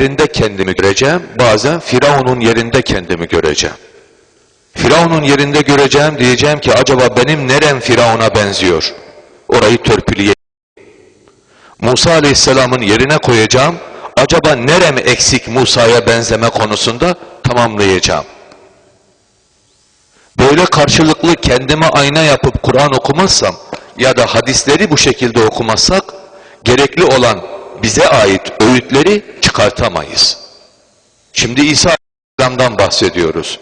yerinde kendimi göreceğim, bazen Firavun'un yerinde kendimi göreceğim. Firavun'un yerinde göreceğim diyeceğim ki acaba benim nerem Firavun'a benziyor? Orayı törpüleyeyim. Musa Aleyhisselam'ın yerine koyacağım. Acaba nerem eksik Musa'ya benzeme konusunda tamamlayacağım. Böyle karşılıklı kendime ayna yapıp Kur'an okumazsam ya da hadisleri bu şekilde okumazsak gerekli olan bize ait öğütleri çıkartamayız. Şimdi İsa Aleyhisselam'dan bahsediyoruz.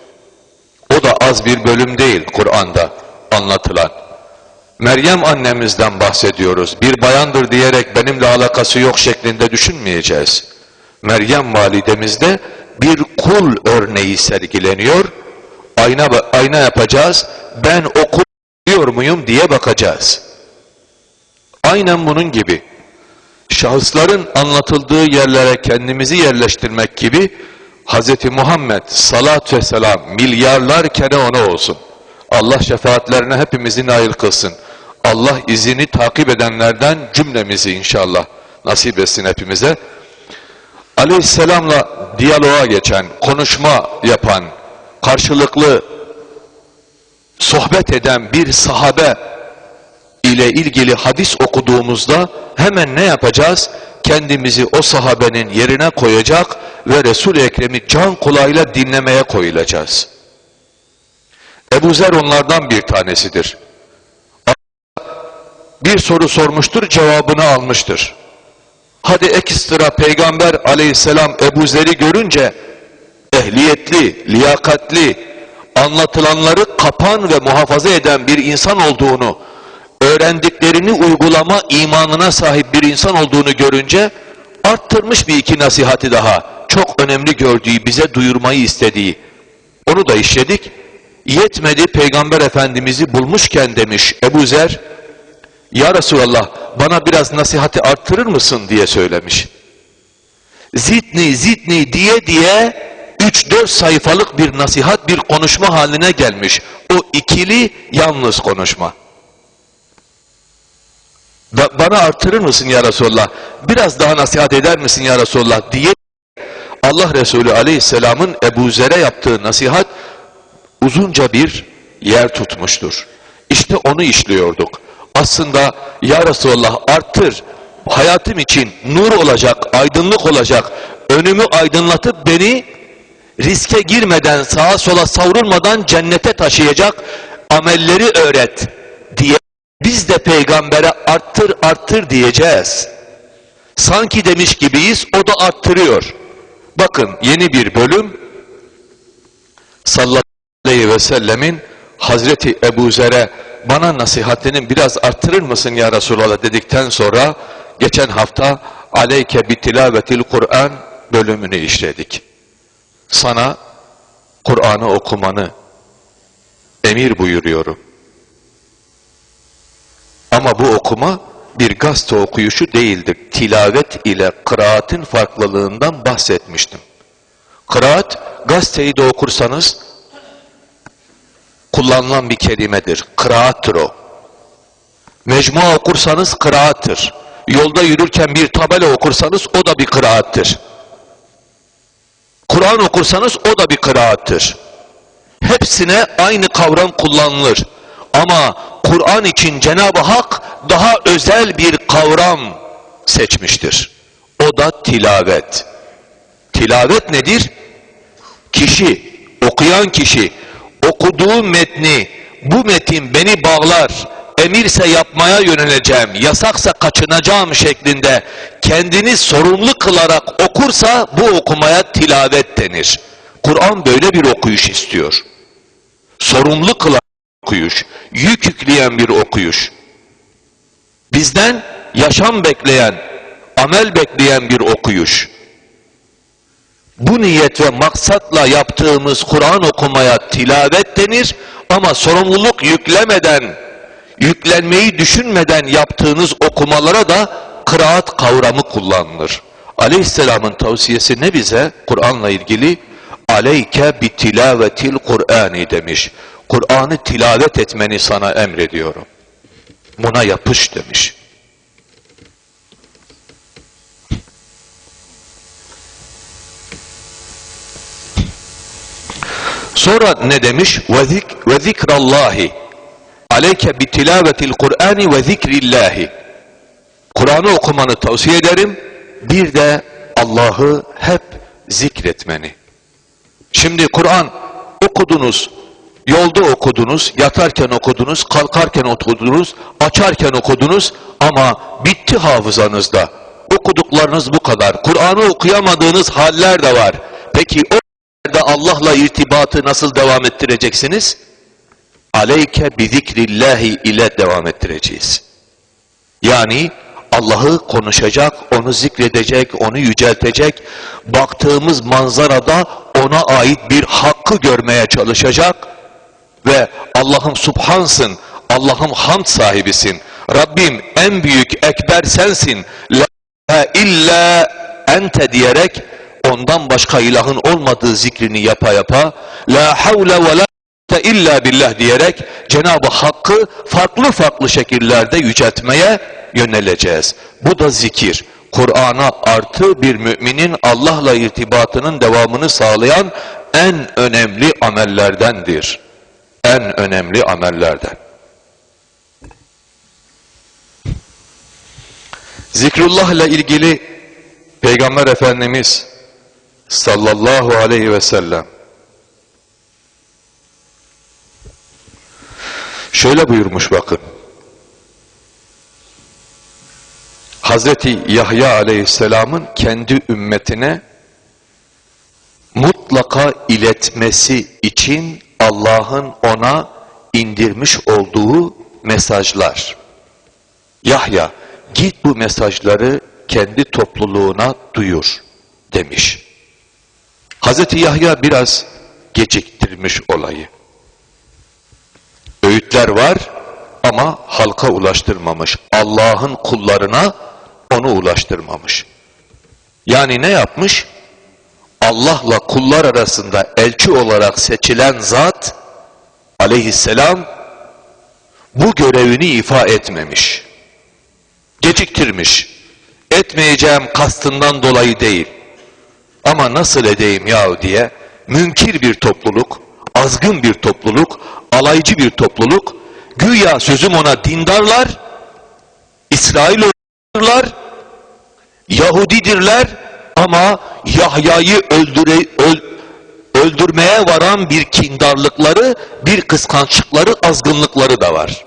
O da az bir bölüm değil Kur'an'da anlatılan. Meryem annemizden bahsediyoruz. Bir bayandır diyerek benimle alakası yok şeklinde düşünmeyeceğiz. Meryem validemizde bir kul örneği sergileniyor. Ayna, ayna yapacağız. Ben o kul diyor muyum diye bakacağız. Aynen bunun gibi. Şahısların anlatıldığı yerlere kendimizi yerleştirmek gibi Hz. Muhammed salat ve selam milyarlar kere ona olsun. Allah şefaatlerine hepimizi nail kılsın. Allah izini takip edenlerden cümlemizi inşallah nasip etsin hepimize. Aleyhisselamla diyaloğa geçen, konuşma yapan, karşılıklı sohbet eden bir sahabe ile ilgili hadis okuduğumuzda hemen ne yapacağız? Kendimizi o sahabenin yerine koyacak ve Resul-i Ekrem'i can kulağıyla dinlemeye koyulacağız. Ebu Zer onlardan bir tanesidir. Bir soru sormuştur, cevabını almıştır. Hadi ekstra peygamber aleyhisselam Ebu Zer'i görünce ehliyetli, liyakatli, anlatılanları kapan ve muhafaza eden bir insan olduğunu, öğrendiklerini uygulama imanına sahip bir insan olduğunu görünce arttırmış bir iki nasihati daha. Çok önemli gördüğü, bize duyurmayı istediği. Onu da işledik. Yetmedi Peygamber Efendimiz'i bulmuşken demiş Ebu Zer, Ya Resulallah bana biraz nasihati arttırır mısın diye söylemiş. Zitni zitni diye diye 3-4 sayfalık bir nasihat bir konuşma haline gelmiş. O ikili yalnız konuşma. Bana artırır mısın ya Resulallah? Biraz daha nasihat eder misin ya Resulallah diye Allah Resulü Aleyhisselam'ın Ebu Zer'e yaptığı nasihat uzunca bir yer tutmuştur. İşte onu işliyorduk. Aslında ya Resulallah arttır, hayatım için nur olacak, aydınlık olacak, önümü aydınlatıp beni riske girmeden, sağa sola savrulmadan cennete taşıyacak amelleri öğret biz de peygambere arttır arttır diyeceğiz. Sanki demiş gibiyiz, o da arttırıyor. Bakın yeni bir bölüm sallallahu aleyhi ve sellemin Hazreti Ebu Zer'e bana nasihatinin biraz arttırır mısın ya Resulallah dedikten sonra geçen hafta aleyke bitilavetil Kur'an bölümünü işledik. Sana Kur'an'ı okumanı emir buyuruyorum. Ama bu okuma bir gazete okuyuşu değildir. Tilavet ile kıraatin farklılığından bahsetmiştim. Kıraat, gazeteyi de okursanız kullanılan bir kelimedir. Kıraattır o. Mecmua okursanız kıraattır. Yolda yürürken bir tabela okursanız o da bir kıraattır. Kur'an okursanız o da bir kıraattır. Hepsine aynı kavram kullanılır. Ama Kur'an için Cenab-ı Hak daha özel bir kavram seçmiştir. O da tilavet. Tilavet nedir? Kişi, okuyan kişi okuduğu metni, bu metin beni bağlar, emirse yapmaya yöneleceğim, yasaksa kaçınacağım şeklinde kendini sorumlu kılarak okursa bu okumaya tilavet denir. Kur'an böyle bir okuyuş istiyor. Sorumlu kılan okuyuş, yük yükleyen bir okuyuş. Bizden yaşam bekleyen, amel bekleyen bir okuyuş. Bu niyet ve maksatla yaptığımız Kur'an okumaya tilavet denir ama sorumluluk yüklemeden, yüklenmeyi düşünmeden yaptığınız okumalara da kıraat kavramı kullanılır. Aleyhisselamın tavsiyesi ne bize? Kur'an'la ilgili aleyke bi tilavetil Kur'ani demiş. Kur'an'ı tilavet etmeni sana emrediyorum. Buna yapış demiş. Sonra ne demiş? Ve zikrallahi aleyke bitilavetil Kur'ani ve zikrillahi Kur'an'ı okumanı tavsiye ederim. Bir de Allah'ı hep zikretmeni. Şimdi Kur'an okudunuz, yolda okudunuz, yatarken okudunuz, kalkarken okudunuz, açarken okudunuz ama bitti hafızanızda. Okuduklarınız bu kadar. Kur'an'ı okuyamadığınız haller de var. Peki o hallerde Allah'la irtibatı nasıl devam ettireceksiniz? Aleyke bi zikrillahi ile devam ettireceğiz. Yani Allah'ı konuşacak, onu zikredecek, onu yüceltecek, baktığımız manzarada ona ait bir hakkı görmeye çalışacak ve Allah'ım subhansın, Allah'ım hamd sahibisin, Rabbim en büyük ekber sensin, la illa ente diyerek ondan başka ilahın olmadığı zikrini yapa yapa, la havle ve la illa billah diyerek Cenab-ı Hakk'ı farklı farklı şekillerde yüceltmeye yöneleceğiz. Bu da zikir. Kur'an'a artı bir müminin Allah'la irtibatının devamını sağlayan en önemli amellerdendir. En önemli amellerden. Zikrullah ile ilgili Peygamber Efendimiz sallallahu aleyhi ve sellem şöyle buyurmuş bakın. Hazreti Yahya aleyhisselamın kendi ümmetine mutlaka iletmesi için Allah'ın ona indirmiş olduğu mesajlar. Yahya git bu mesajları kendi topluluğuna duyur demiş. Hazreti Yahya biraz geciktirmiş olayı. Öğütler var ama halka ulaştırmamış. Allah'ın kullarına onu ulaştırmamış. Yani ne yapmış? Allah'la kullar arasında elçi olarak seçilen zat aleyhisselam bu görevini ifa etmemiş. Geciktirmiş. Etmeyeceğim kastından dolayı değil. Ama nasıl edeyim yahu diye münkir bir topluluk, azgın bir topluluk, alaycı bir topluluk, güya sözüm ona dindarlar, İsrailoğullar, Yahudidirler ama Yahya'yı öldüre, öl, öldürmeye varan bir kindarlıkları, bir kıskançlıkları, azgınlıkları da var.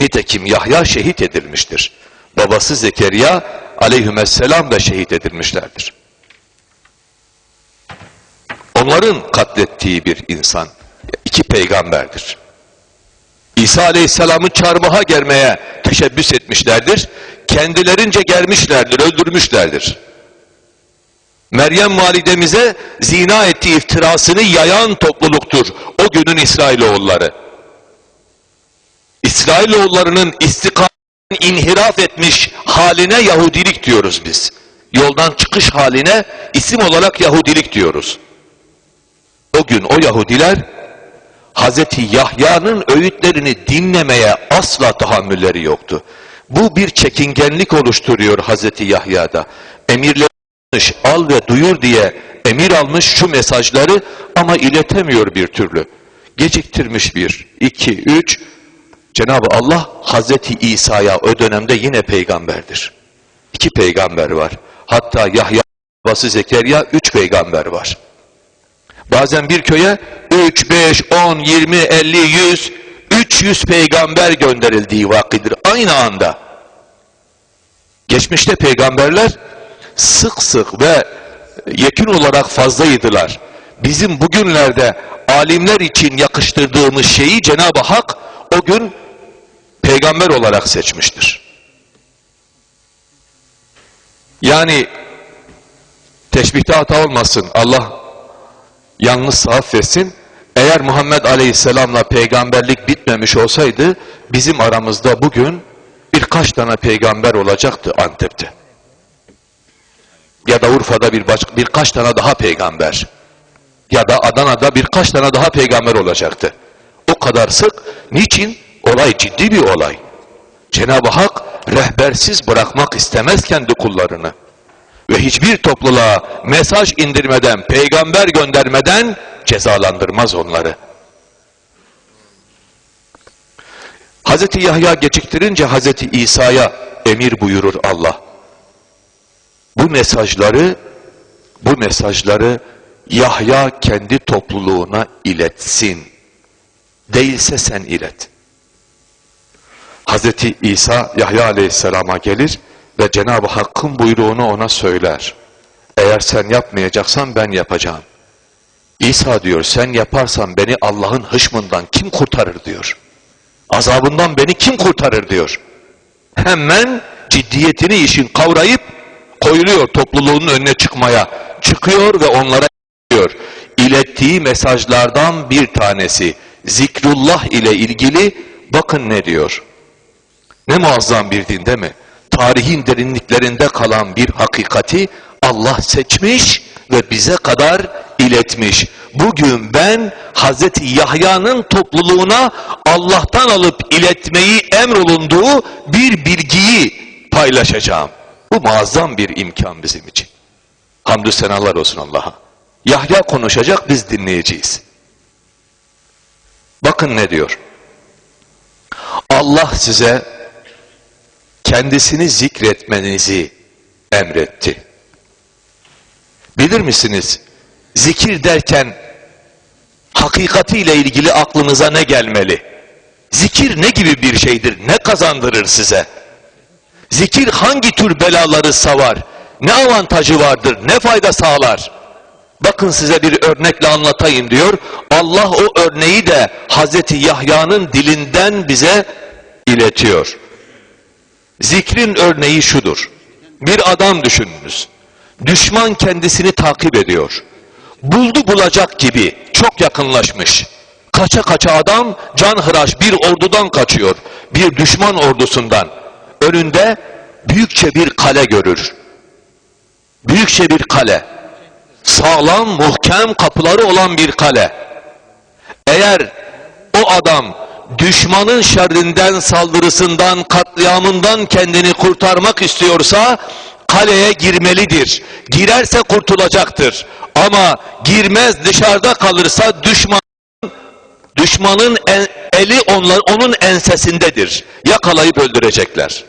Nitekim Yahya şehit edilmiştir. Babası Zekeriya aleyhisselam da şehit edilmişlerdir. Onların katlettiği bir insan, iki peygamberdir. İsa aleyhisselamı çarmıha germeye teşebbüs etmişlerdir. Kendilerince germişlerdir, öldürmüşlerdir. Meryem validemize zina ettiği iftirasını yayan topluluktur. O günün İsrailoğulları. İsrailoğullarının istikametin inhiraf etmiş haline Yahudilik diyoruz biz. Yoldan çıkış haline isim olarak Yahudilik diyoruz. O gün o Yahudiler Hazreti Yahya'nın öğütlerini dinlemeye asla tahammülleri yoktu. Bu bir çekingenlik oluşturuyor Hazreti Yahya'da. Emirleri al ve duyur diye emir almış şu mesajları ama iletemiyor bir türlü. Geciktirmiş bir, iki, üç. Cenab-ı Allah Hazreti İsa'ya o dönemde yine peygamberdir. İki peygamber var. Hatta Yahya babası Zekeriya üç peygamber var. Bazen bir köye 3, 5, 10, 20, 50, 100, 300 peygamber gönderildiği vakidir. Aynı anda. Geçmişte peygamberler sık sık ve yekün olarak fazlaydılar. Bizim bugünlerde alimler için yakıştırdığımız şeyi Cenab-ı Hak o gün peygamber olarak seçmiştir. Yani teşbihte hata olmasın. Allah yalnız affetsin. Eğer Muhammed Aleyhisselam'la peygamberlik bitmemiş olsaydı bizim aramızda bugün birkaç tane peygamber olacaktı Antep'te. Ya da Urfa'da bir baş, birkaç tane daha peygamber. Ya da Adana'da birkaç tane daha peygamber olacaktı. O kadar sık. Niçin? Olay ciddi bir olay. Cenab-ı Hak rehbersiz bırakmak istemez kendi kullarını. Ve hiçbir topluluğa mesaj indirmeden, peygamber göndermeden cezalandırmaz onları. Hazreti Yahya geciktirince Hazreti İsa'ya emir buyurur Allah. Bu mesajları bu mesajları Yahya kendi topluluğuna iletsin. Değilse sen ilet. Hazreti İsa Yahya aleyhisselama gelir ve Cenab-ı Hakk'ın buyruğunu ona söyler. Eğer sen yapmayacaksan ben yapacağım. İsa diyor sen yaparsan beni Allah'ın hışmından kim kurtarır diyor. Azabından beni kim kurtarır diyor. Hemen ciddiyetini işin kavrayıp koyuluyor topluluğunun önüne çıkmaya. Çıkıyor ve onlara diyor. İlettiği mesajlardan bir tanesi zikrullah ile ilgili bakın ne diyor. Ne muazzam bir din değil mi? Tarihin derinliklerinde kalan bir hakikati Allah seçmiş ve bize kadar iletmiş. Bugün ben Hazreti Yahya'nın topluluğuna Allah'tan alıp iletmeyi emrolunduğu bir bilgiyi paylaşacağım. Bu muazzam bir imkan bizim için. Hamdü senalar olsun Allah'a. Yahya konuşacak biz dinleyeceğiz. Bakın ne diyor. Allah size kendisini zikretmenizi emretti. Bilir misiniz? Zikir derken hakikatiyle ilgili aklınıza ne gelmeli? Zikir ne gibi bir şeydir? Ne kazandırır size? Zikir hangi tür belaları savar? Ne avantajı vardır? Ne fayda sağlar? Bakın size bir örnekle anlatayım diyor. Allah o örneği de Hazreti Yahya'nın dilinden bize iletiyor. Zikrin örneği şudur. Bir adam düşününüz. Düşman kendisini takip ediyor. Buldu bulacak gibi çok yakınlaşmış. Kaça kaça adam canhıraş bir ordudan kaçıyor. Bir düşman ordusundan. Önünde büyükçe bir kale görür. Büyükçe bir kale. Sağlam, muhkem kapıları olan bir kale. Eğer o adam düşmanın şerrinden, saldırısından, katliamından kendini kurtarmak istiyorsa kaleye girmelidir. Girerse kurtulacaktır. Ama girmez dışarıda kalırsa düşman düşmanın en, eli onlar, onun ensesindedir. Yakalayıp öldürecekler.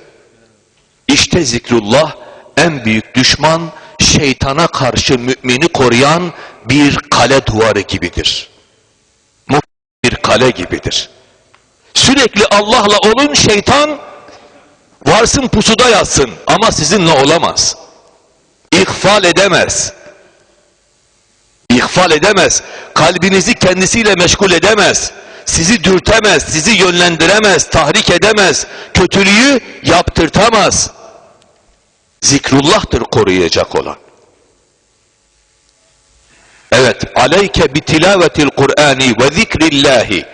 İşte zikrullah en büyük düşman şeytana karşı mümini koruyan bir kale duvarı gibidir. Bir kale gibidir. Sürekli Allah'la olun şeytan varsın pusuda yatsın ama sizinle olamaz. İhfal edemez. İhfal edemez. Kalbinizi kendisiyle meşgul edemez. Sizi dürtemez, sizi yönlendiremez, tahrik edemez. Kötülüğü yaptırtamaz. Zikrullah'tır koruyacak olan. Evet, aleyke bi Kur'ani ve zikrillahi.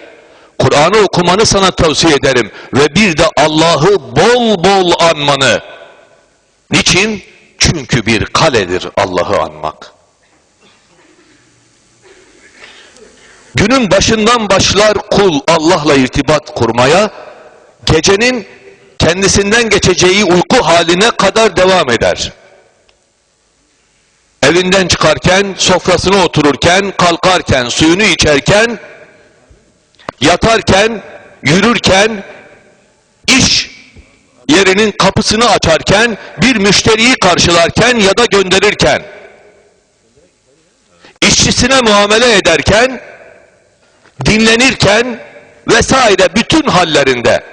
Kur'an'ı okumanı sana tavsiye ederim ve bir de Allah'ı bol bol anmanı. Niçin? Çünkü bir kaledir Allah'ı anmak. Günün başından başlar kul Allah'la irtibat kurmaya, gecenin kendisinden geçeceği uyku haline kadar devam eder. Evinden çıkarken, sofrasına otururken, kalkarken, suyunu içerken, yatarken, yürürken, iş yerinin kapısını açarken, bir müşteriyi karşılarken ya da gönderirken, işçisine muamele ederken, dinlenirken vesaire bütün hallerinde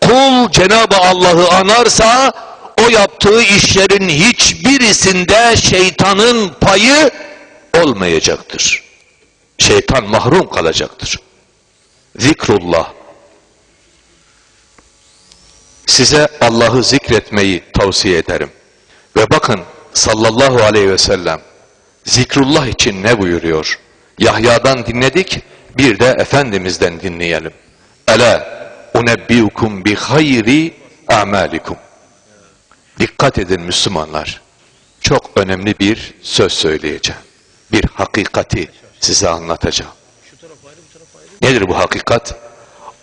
kul Cenab-ı Allah'ı anarsa o yaptığı işlerin hiçbirisinde şeytanın payı olmayacaktır. Şeytan mahrum kalacaktır. Zikrullah. Size Allah'ı zikretmeyi tavsiye ederim. Ve bakın sallallahu aleyhi ve sellem zikrullah için ne buyuruyor? Yahya'dan dinledik, bir de Efendimiz'den dinleyelim. Ela unebbiukum bi hayri amalikum. Dikkat edin Müslümanlar. Çok önemli bir söz söyleyeceğim. Bir hakikati size anlatacağım. Nedir bu hakikat?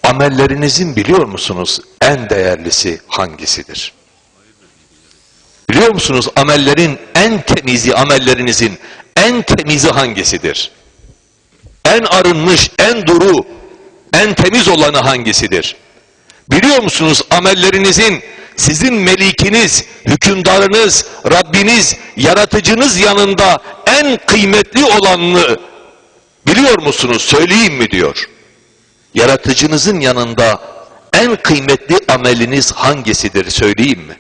Amellerinizin biliyor musunuz en değerlisi hangisidir? Biliyor musunuz amellerin en temizi amellerinizin en temizi hangisidir? En arınmış, en duru, en temiz olanı hangisidir? Biliyor musunuz amellerinizin sizin melikiniz, hükümdarınız, Rabbiniz, yaratıcınız yanında en kıymetli olanını biliyor musunuz? Söyleyeyim mi diyor. Yaratıcınızın yanında en kıymetli ameliniz hangisidir söyleyeyim mi?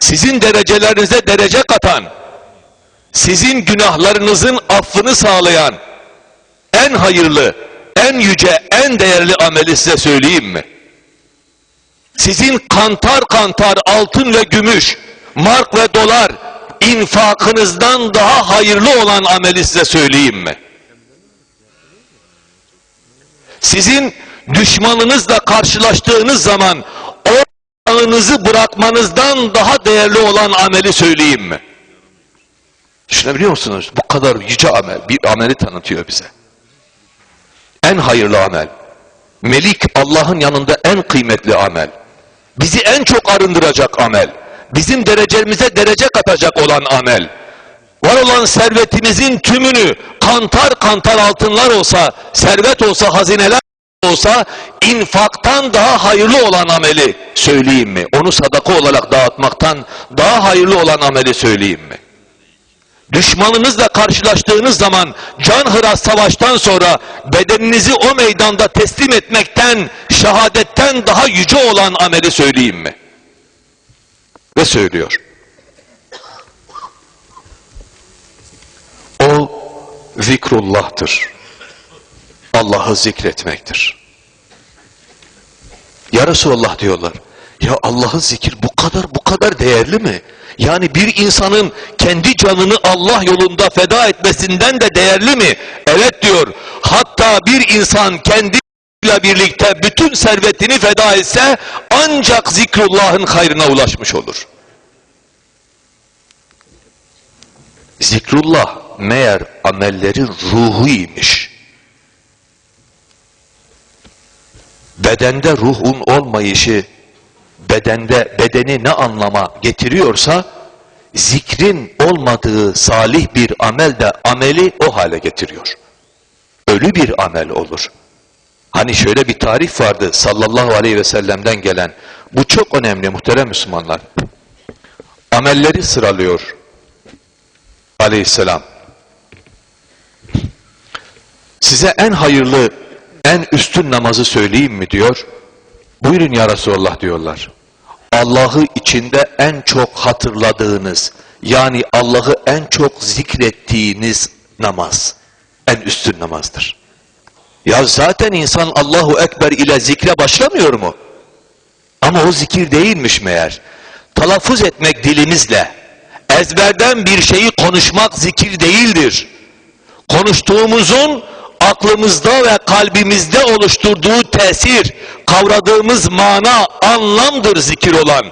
Sizin derecelerinize derece katan, sizin günahlarınızın affını sağlayan en hayırlı, en yüce, en değerli ameli size söyleyeyim mi? Sizin kantar kantar altın ve gümüş, mark ve dolar infakınızdan daha hayırlı olan ameli size söyleyeyim mi? Sizin düşmanınızla karşılaştığınız zaman ortağınızı bırakmanızdan daha değerli olan ameli söyleyeyim mi? Düşünebiliyor musunuz? Bu kadar yüce amel, bir ameli tanıtıyor bize. En hayırlı amel. Melik Allah'ın yanında en kıymetli amel. Bizi en çok arındıracak amel. Bizim derecemize derece katacak olan amel. Var olan servetimizin tümünü kantar kantar altınlar olsa, servet olsa, hazineler olsa infaktan daha hayırlı olan ameli söyleyeyim mi? Onu sadaka olarak dağıtmaktan daha hayırlı olan ameli söyleyeyim mi? Düşmanınızla karşılaştığınız zaman can hıras savaştan sonra bedeninizi o meydanda teslim etmekten, şehadetten daha yüce olan ameli söyleyeyim mi? Ve söylüyor. O zikrullah'tır. Allah'ı zikretmektir. Ya Resulallah diyorlar. Ya Allah'ın zikir bu kadar bu kadar değerli mi? Yani bir insanın kendi canını Allah yolunda feda etmesinden de değerli mi? Evet diyor. Hatta bir insan kendiyle birlikte bütün servetini feda etse ancak zikrullahın hayrına ulaşmış olur. Zikrullah meğer amellerin ruhuymuş. Bedende ruhun olmayışı bedende bedeni ne anlama getiriyorsa zikrin olmadığı salih bir amel de ameli o hale getiriyor. Ölü bir amel olur. Hani şöyle bir tarif vardı sallallahu aleyhi ve sellem'den gelen. Bu çok önemli muhterem Müslümanlar. Amelleri sıralıyor aleyhisselam. Size en hayırlı, en üstün namazı söyleyeyim mi diyor. Buyurun ya Resulallah diyorlar. Allah'ı içinde en çok hatırladığınız, yani Allah'ı en çok zikrettiğiniz namaz, en üstün namazdır. Ya zaten insan Allahu Ekber ile zikre başlamıyor mu? Ama o zikir değilmiş meğer. Telaffuz etmek dilimizle, ezberden bir şeyi konuşmak zikir değildir. Konuştuğumuzun aklımızda ve kalbimizde oluşturduğu tesir, kavradığımız mana, anlamdır zikir olan.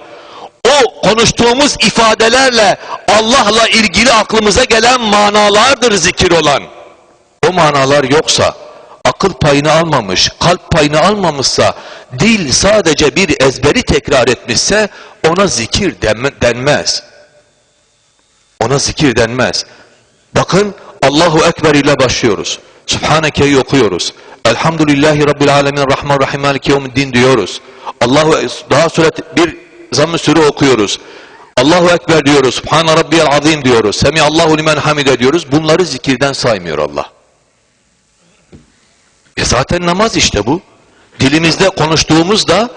O konuştuğumuz ifadelerle Allah'la ilgili aklımıza gelen manalardır zikir olan. O manalar yoksa, akıl payını almamış, kalp payını almamışsa, dil sadece bir ezberi tekrar etmişse ona zikir denmez. Ona zikir denmez. Bakın Allahu Ekber ile başlıyoruz. Subhaneke'yi okuyoruz. Elhamdülillahi Rabbil Alemin Rahman Rahim Maliki Yevmiddin diyoruz. Allahu daha sonra bir zamm-ı sürü okuyoruz. Allahu Ekber diyoruz. Subhane Rabbiyel Azim diyoruz. Semi Allahu limen hamide diyoruz. Bunları zikirden saymıyor Allah. E zaten namaz işte bu. Dilimizde konuştuğumuz da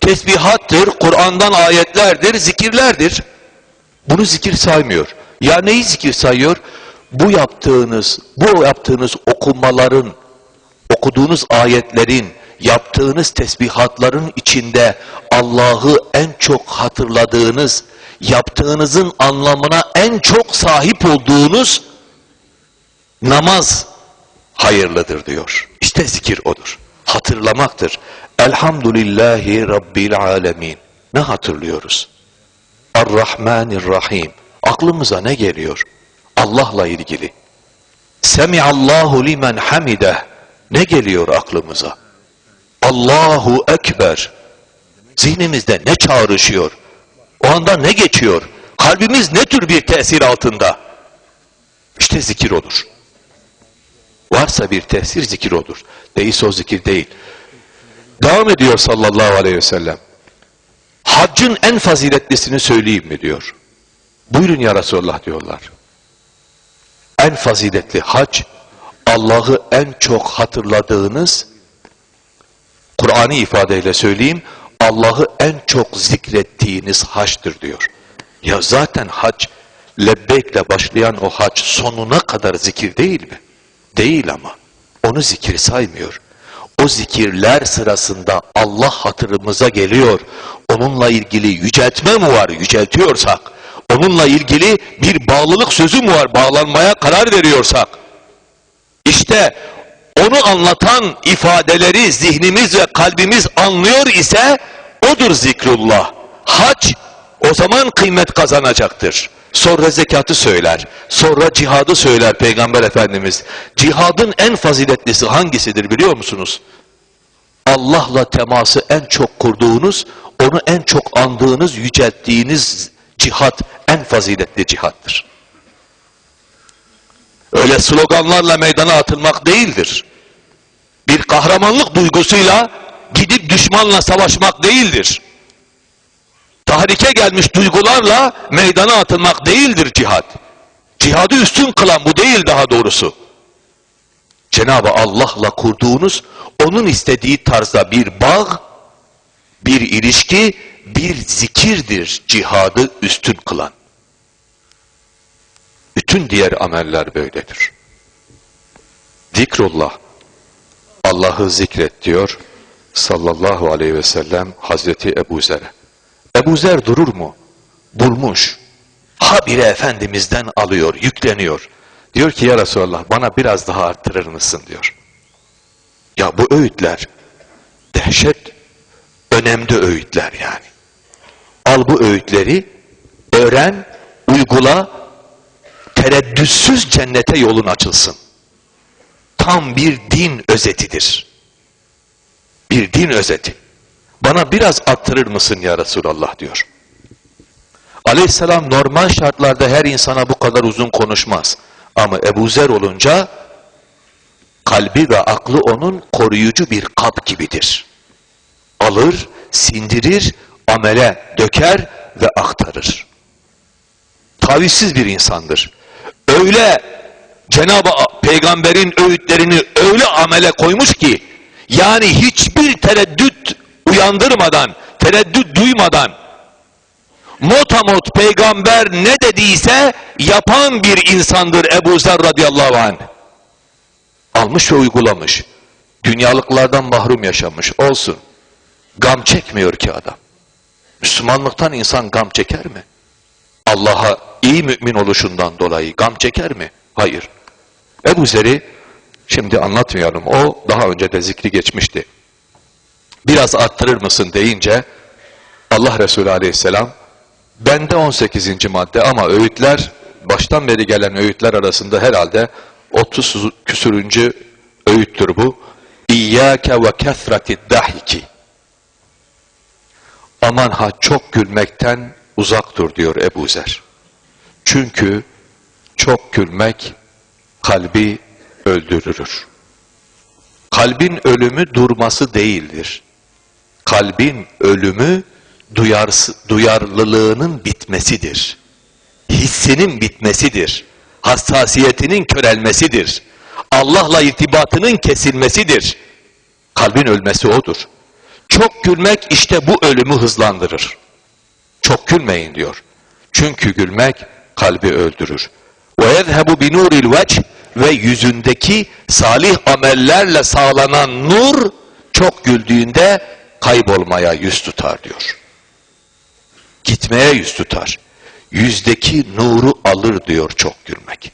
tesbihattır, Kur'an'dan ayetlerdir, zikirlerdir. Bunu zikir saymıyor. Ya neyi zikir sayıyor? Bu yaptığınız, bu yaptığınız okumaların, okuduğunuz ayetlerin, yaptığınız tesbihatların içinde Allah'ı en çok hatırladığınız, yaptığınızın anlamına en çok sahip olduğunuz namaz hayırlıdır diyor. İşte zikir odur. Hatırlamaktır. Elhamdülillahi Rabbil Alemin. Ne hatırlıyoruz? Ar-Rahmanir-Rahim. Aklımıza ne geliyor? Allah'la ilgili. Semiallahu limen hamide. Ne geliyor aklımıza? Allahu Ekber. Zihnimizde ne çağrışıyor? O anda ne geçiyor? Kalbimiz ne tür bir tesir altında? İşte zikir olur. varsa bir tesir zikir odur. Değilse o zikir değil. Devam ediyor sallallahu aleyhi ve sellem. Haccın en faziletlisini söyleyeyim mi diyor. Buyurun ya Resulullah diyorlar. En faziletli hac Allah'ı en çok hatırladığınız Kur'an'ı ifadeyle söyleyeyim Allah'ı en çok zikrettiğiniz haçtır diyor. Ya zaten hac lebbekle başlayan o hac sonuna kadar zikir değil mi? Değil ama. Onu zikir saymıyor. O zikirler sırasında Allah hatırımıza geliyor. Onunla ilgili yüceltme mi var? Yüceltiyorsak. Onunla ilgili bir bağlılık sözü mü var? Bağlanmaya karar veriyorsak. İşte onu anlatan ifadeleri zihnimiz ve kalbimiz anlıyor ise odur zikrullah. Hac o zaman kıymet kazanacaktır. Sonra zekatı söyler. Sonra cihadı söyler Peygamber Efendimiz. Cihadın en faziletlisi hangisidir biliyor musunuz? Allah'la teması en çok kurduğunuz, onu en çok andığınız, yücelttiğiniz cihat en faziletli cihattır. Öyle sloganlarla meydana atılmak değildir. Bir kahramanlık duygusuyla gidip düşmanla savaşmak değildir. Tahrike gelmiş duygularla meydana atılmak değildir cihat. Cihadı üstün kılan bu değil daha doğrusu. Cenab-ı Allah'la kurduğunuz, onun istediği tarzda bir bağ, bir ilişki, bir zikirdir cihadı üstün kılan. Bütün diğer ameller böyledir. Zikrullah, Allah'ı zikret diyor sallallahu aleyhi ve sellem Hazreti Ebu Zer'e. Ebu Zer durur mu? Bulmuş. Habire Efendimiz'den alıyor, yükleniyor. Diyor ki ya Resulallah bana biraz daha arttırır mısın diyor. Ya bu öğütler dehşet önemli öğütler yani. Al bu öğütleri öğren, uygula, tereddütsüz cennete yolun açılsın. Tam bir din özetidir. Bir din özeti. Bana biraz arttırır mısın ya Resulallah diyor. Aleyhisselam normal şartlarda her insana bu kadar uzun konuşmaz. Ama Ebu Zer olunca kalbi ve aklı onun koruyucu bir kap gibidir. Alır, sindirir, amele döker ve aktarır. Tavizsiz bir insandır. Öyle Cenab-ı Peygamber'in öğütlerini öyle amele koymuş ki yani hiçbir tereddüt uyandırmadan, tereddüt duymadan motamot peygamber ne dediyse yapan bir insandır Ebu Zer radıyallahu anh. Almış ve uygulamış. Dünyalıklardan mahrum yaşamış. Olsun. Gam çekmiyor ki adam. Müslümanlıktan insan gam çeker mi? Allah'a iyi mümin oluşundan dolayı gam çeker mi? Hayır. Ebu Zer'i şimdi anlatmayalım. O daha önce de zikri geçmişti. Biraz arttırır mısın deyince Allah Resulü aleyhisselam bende 18. madde ama öğütler baştan beri gelen öğütler arasında herhalde 30 küsürüncü öğüttür bu. İyyâke ve kethreti dahiki. Aman ha çok gülmekten uzak dur diyor Ebu Zer. Çünkü çok gülmek kalbi öldürür. Kalbin ölümü durması değildir. Kalbin ölümü duyarsı, duyarlılığının bitmesidir. Hissinin bitmesidir. Hassasiyetinin körelmesidir. Allah'la irtibatının kesilmesidir. Kalbin ölmesi odur. Çok gülmek işte bu ölümü hızlandırır. Çok gülmeyin diyor. Çünkü gülmek kalbi öldürür. وَيَذْهَبُ بِنُورِ الْوَجْهِ Ve yüzündeki salih amellerle sağlanan nur çok güldüğünde kaybolmaya yüz tutar diyor. Gitmeye yüz tutar. Yüzdeki nuru alır diyor çok gülmek.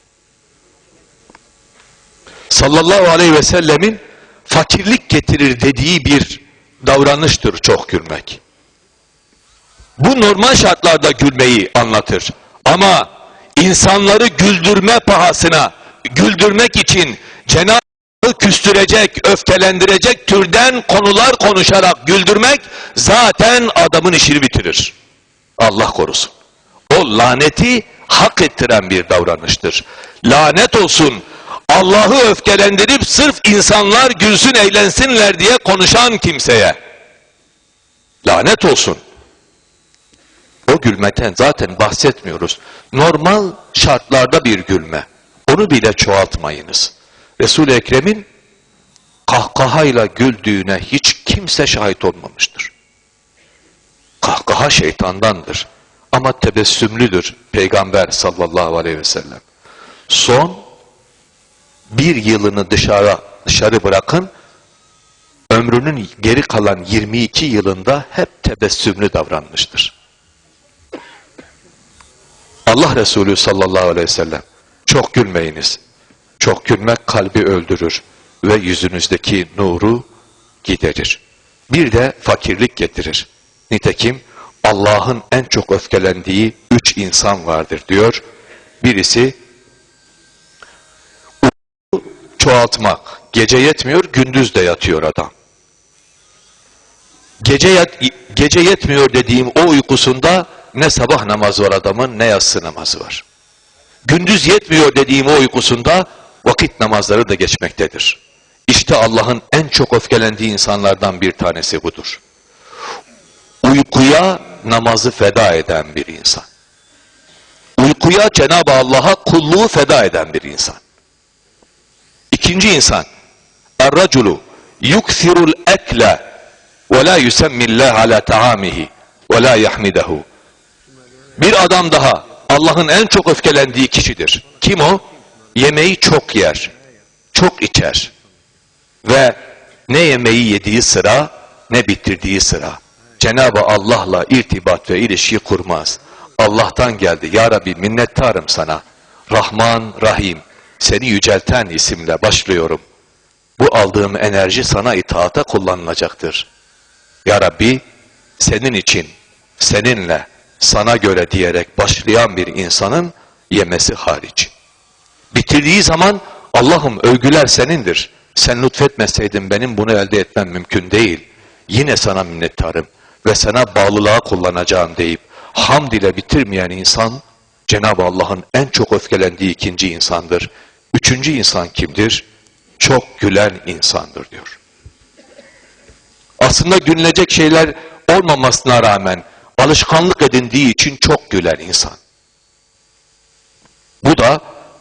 Sallallahu aleyhi ve sellemin fakirlik getirir dediği bir davranıştır çok gülmek. Bu normal şartlarda gülmeyi anlatır. Ama insanları güldürme pahasına, güldürmek için Cenab-ı küstürecek, öfkelendirecek türden konular konuşarak güldürmek zaten adamın işini bitirir. Allah korusun. O laneti hak ettiren bir davranıştır. Lanet olsun Allah'ı öfkelendirip sırf insanlar gülsün eğlensinler diye konuşan kimseye lanet olsun. O gülmekten zaten bahsetmiyoruz. Normal şartlarda bir gülme. Onu bile çoğaltmayınız. Resul-i Ekrem'in kahkahayla güldüğüne hiç kimse şahit olmamıştır. Kahkaha şeytandandır. Ama tebessümlüdür Peygamber sallallahu aleyhi ve sellem. Son bir yılını dışarı, dışarı bırakın, ömrünün geri kalan 22 yılında hep tebessümlü davranmıştır. Allah Resulü sallallahu aleyhi ve sellem çok gülmeyiniz. Çok gülmek kalbi öldürür ve yüzünüzdeki nuru giderir. Bir de fakirlik getirir. Nitekim Allah'ın en çok öfkelendiği üç insan vardır diyor. Birisi çoğaltmak. Gece yetmiyor, gündüz de yatıyor adam. Gece, yat, gece yetmiyor dediğim o uykusunda ne sabah namazı var adamın ne yatsı namazı var. Gündüz yetmiyor dediğim o uykusunda vakit namazları da geçmektedir. İşte Allah'ın en çok öfkelendiği insanlardan bir tanesi budur. Uykuya namazı feda eden bir insan. Uykuya Cenab-ı Allah'a kulluğu feda eden bir insan. İkinci insan. Yukthirul ekle ve la yusemmillah ala taamihi ve la yahmidehu. Bir adam daha Allah'ın en çok öfkelendiği kişidir. Kim o? Yemeği çok yer, çok içer ve ne yemeği yediği sıra ne bitirdiği sıra Cenab-ı Allah'la irtibat ve ilişki kurmaz. Allah'tan geldi. Ya Rabbi minnettarım sana. Rahman, Rahim, seni yücelten isimle başlıyorum. Bu aldığım enerji sana itaata kullanılacaktır. Ya Rabbi senin için, seninle, sana göre diyerek başlayan bir insanın yemesi hariç. Bitirdiği zaman Allah'ım övgüler senindir. Sen lütfetmeseydin benim bunu elde etmem mümkün değil. Yine sana minnettarım ve sana bağlılığa kullanacağım deyip hamd ile bitirmeyen insan Cenab-ı Allah'ın en çok öfkelendiği ikinci insandır. Üçüncü insan kimdir? Çok gülen insandır diyor. Aslında gülünecek şeyler olmamasına rağmen alışkanlık edindiği için çok gülen insan. Bu da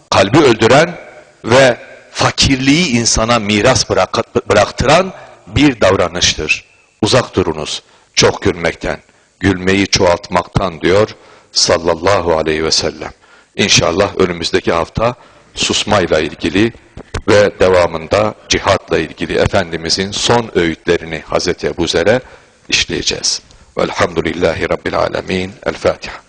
kalbi öldüren ve fakirliği insana miras bırak bıraktıran bir davranıştır. Uzak durunuz çok gülmekten, gülmeyi çoğaltmaktan diyor sallallahu aleyhi ve sellem. İnşallah önümüzdeki hafta susmayla ilgili ve devamında cihatla ilgili Efendimizin son öğütlerini Hazreti Ebu Zer'e işleyeceğiz. Velhamdülillahi Rabbil Alemin. El Fatiha.